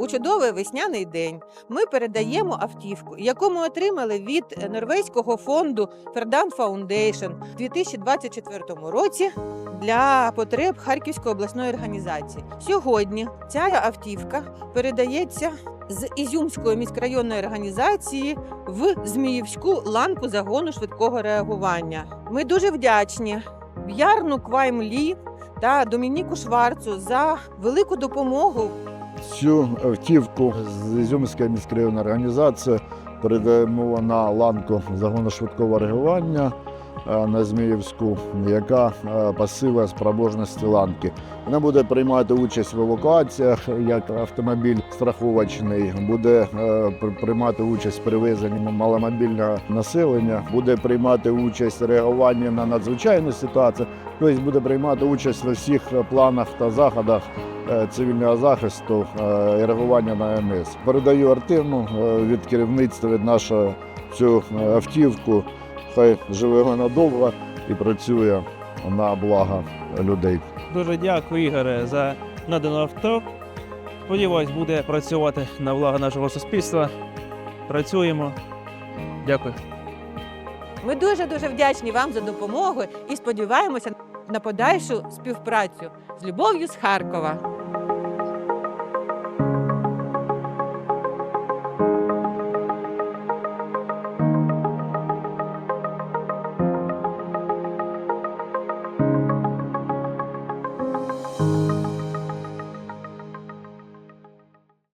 У чудовий весняний день ми передаємо автівку, яку ми отримали від норвезького фонду Фердан Фаундейшн у 2024 році для потреб Харківської обласної організації. Сьогодні ця автівка передається з Ізюмської міськрайонної організації в Зміївську ланку загону швидкого реагування. Ми дуже вдячні Б'ярну Кваймлі та Домініку Шварцу за велику допомогу Цю автівку з Ізюмської міськрайонної організації передаємо на ланку загону швидкого реагування е, на Зміївську, яка е, пасива спроможності ланки. Вона буде приймати участь в евакуаціях як автомобіль страховочний, буде е, приймати участь в маломобільного населення, буде приймати участь в реагуванні на надзвичайні ситуації, тобто буде приймати участь в всіх планах та заходах цивільного захисту е, і реагування на МС. Передаю Артему е, від керівництва від нашого цю е, автівку. Хай живе вона довго і працює на благо людей. Дуже дякую, Ігоре, за надану авто. Сподіваюсь, буде працювати на благо нашого суспільства. Працюємо. Дякую. Ми дуже дуже вдячні вам за допомогу і сподіваємося на подальшу співпрацю з любов'ю з Харкова.